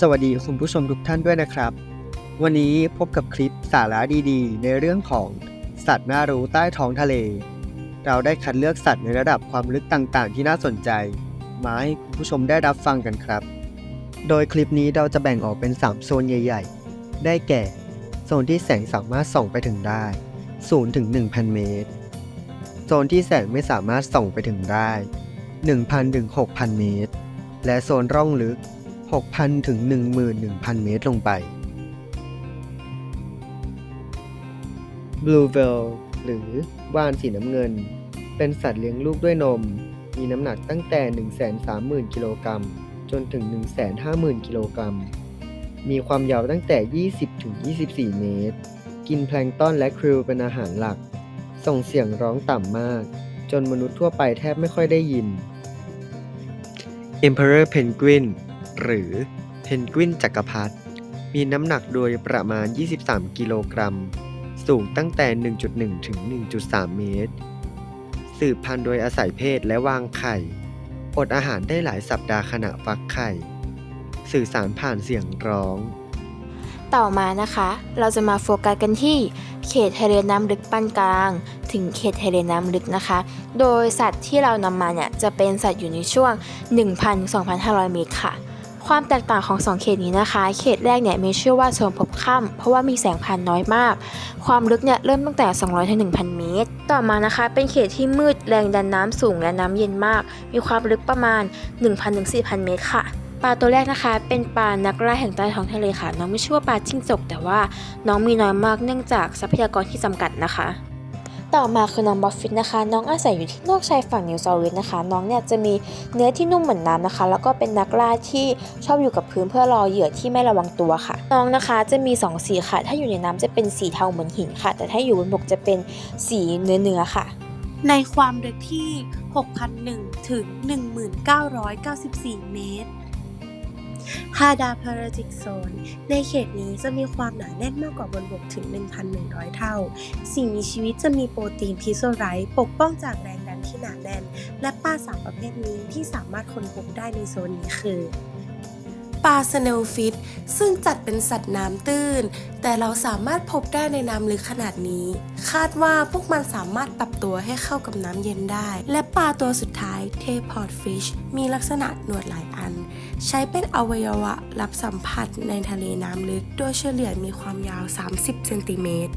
สวัสดีคุณผู้ชมทุกท่านด้วยนะครับ วันนี้พบกับคลิปสาระดีๆ ในเรื่องของสัตว์น่ารู้ใต้ท้องทะเล เราได้คัดเลือกสัตว์ในระดับความลึกต่างๆ ที่น่าสนใจ มาให้คุณผู้ชมได้รับฟังกันครับ โดยคลิปนี้เราจะแบ่งออกเป็น 3 โซนใหญ่ ๆ ได้แก่ โซนที่แสงสามารถส่องไปถึงได้0ถึง1,000 เมตร โซนที่แสงไม่สามารถส่องไปถึงได้ 1,000ถึง6,000 เมตร และโซนร่องลึก 6,000 ถึง 11,000 เมตรลงไป Blue Whale หรือว่านสีน้ำเงิน เป็นสัตว์เลี้ยงลูกด้วยนม มีน้ำหนักตั้งแต่ 130,000 กิโลกรัมจนถึง 150,000 กิโลกรัม มีความยาวตั้งแต่ 20 ถึง 24 เมตร กินแพลงก์ต้อนและคริลเป็นอาหารหลัก ส่งเสียงร้องต่ำมาก จนมนุษย์ทั่วไปแทบไม่ค่อยได้ยิน Emperor Penguin หรือเพนกวินจักรพรรดิมีน้ำหนักโดยประมาณ 23 กิโลกรัม สูงตั้งแต่ 1.1 ถึง 1.3 เมตร สืบพันธุ์โดยอาศัยเพศและวางไข่ อดอาหารได้หลายสัปดาห์ขณะฟักไข่ สื่อสารผ่านเสียงร้อง ต่อมานะคะ เราจะมาโฟกัสกันที่เขตทะเลน้ำลึกปานกลาง ถึงเขตทะเลน้ำลึกนะคะ โดยสัตว์ที่เรานำมาเนี่ยจะเป็นสัตว์อยู่ในช่วง 1,000-2,500 เมตรค่ะ ความแตกต่างของ 2 เขตนี้นะคะ เขตแรกเนี่ยมีชื่อว่าโซนพบค่ำเพราะว่ามีแสงผ่านน้อยมาก ความลึกเนี่ยเริ่มตั้งแต่ 200ถึง1,000 เมตร ต่อมานะคะเป็นเขตที่มืดแรงดันน้ำสูงและน้ำเย็นมาก มีความลึกประมาณ 1,000ถึง4,000 เมตรค่ะปลาตัวแรกนะคะเป็นปลานักล่าแห่งใต้ท้องทะเลค่ะ น้องไม่ชื่อว่าปลาจิ้งจก แต่ว่าน้องมีน้อยมากเนื่องจากทรัพยากรที่จำกัดนะคะ ต่อมาคือน้องบอฟฟิตนะคะ น้องอาศัยอยู่ที่นอกชายฝั่งนิวเซาเวลส์นะคะ น้องเนี่ยจะมีเนื้อที่นุ่มเหมือนน้ำนะคะ แล้วก็เป็นนักล่าที่ชอบอยู่กับพื้นเพื่อรอเหยื่อที่ไม่ระวังตัวค่ะ น้องนะคะจะมีสองสีค่ะ ถ้าอยู่ในน้ำจะเป็นสีเทาเหมือนหินค่ะ แต่ถ้าอยู่บนบกจะเป็นสีเนื้อเนื้อๆค่ะ ในความลึกที่ 6,001 ถึง 1994 เมตร ฮาดาพาราจิกโซน ในเขตนี้จะมีความหนาแน่นมากกว่าบนบกถึง 1,100 เท่า สิ่งมีชีวิตจะมีโปรตีนพิโซไรต์ปกป้องจากแรงดันที่หนาแน่น และปลาสามประเภทนี้ที่สามารถค้นพบได้ในโซนนี้คือ ปลาสเนลฟิชซึ่งจัดเป็นสัตว์น้ำตื้น แต่เราสามารถพบได้ในน้ำลึกขนาดนี้ คาดว่าพวกมันสามารถปรับตัวให้เข้ากับน้ำเย็นได้ และปลาตัวสุดท้ายเทพอร์ตฟิชมีลักษณะหนวดหลายอัน ใช้เป็นอวัยวะรับสัมผัสในทะเลน้ำลึก โดยเฉลี่ยมีความยาว 30 เซนติเมตร